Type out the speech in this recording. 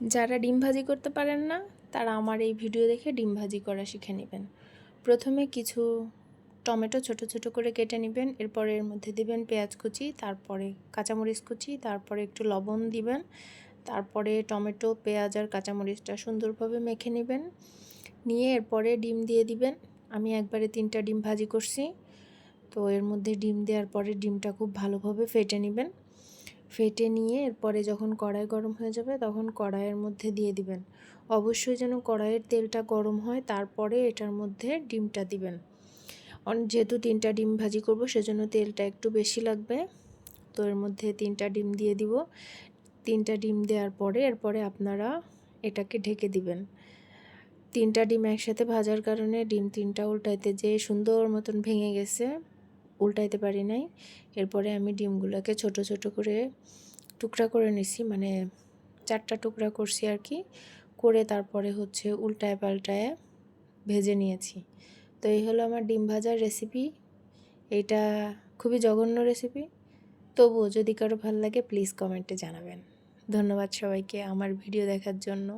যারা ডিম ভাজি করতে পারেন না, তারা আমার এই ভিডিও দেখে ডিম ভাজি করা শিখে নেবেন। প্রথমে কিছু টমেটো ছোট ছোট করে কেটে নেবেন, এরপরে এর মধ্যে দিবেন পেঁয়াজ কুচি, তারপরে কাঁচামরিচ কুচি, তারপরে একটু লবণ দিবেন, তারপরে টমেটো, পেঁয়াজ আর কাঁচামরিচটা সুন্দরভাবে মেখে নেবেন। নিয়ে এরপরে ডিম দিয়ে দিবেন। আমি একবারে তিনটা ডিম ভাজি করছি, তো এর মধ্যে ডিম দেওয়ার পরে ডিমটা খুব ভালোভাবে ফেটে নেবেন। ফেটে নিয়ে এরপরে যখন কড়াই গরম হয়ে যাবে তখন কড়াইয়ের মধ্যে দিয়ে দিবেন। অবশ্যই যেন কড়াইয়ের তেলটা গরম হয় তারপরে এটার মধ্যে ডিমটা দিবেন। যেহেতু তিনটা ডিম ভাজি করব সেজন্য তেলটা একটু বেশি লাগবে। তো এর মধ্যে তিনটা ডিম দিয়ে দিব। তিনটা ডিম দেওয়ার পরে এরপরে আপনারা এটাকে ঢেকে দিবেন। তিনটা ডিম একসাথে ভাজার কারণে ডিম তিনটা উল্টাইতে যে সুন্দর মতন ভেঙে গেছে উল্টাইতে পারি নাই। এরপরে আমি ডিমগুলোকে ছোট ছোট করে টুকরা করে নিছি মানে চারটা টুকরা করছি আর কি, করে তারপরে হচ্ছে উল্টায় পাল্টায় ভেজে নিয়েছি। তো এই হলো আমার ডিম ভাজার রেসিপি এটা খুবই জঘন্য রেসিপি তবুও যদি কারও ভালো লাগে প্লিজ কমেন্টে জানাবেন। ধন্যবাদ সবাইকে আমার ভিডিও দেখার জন্য।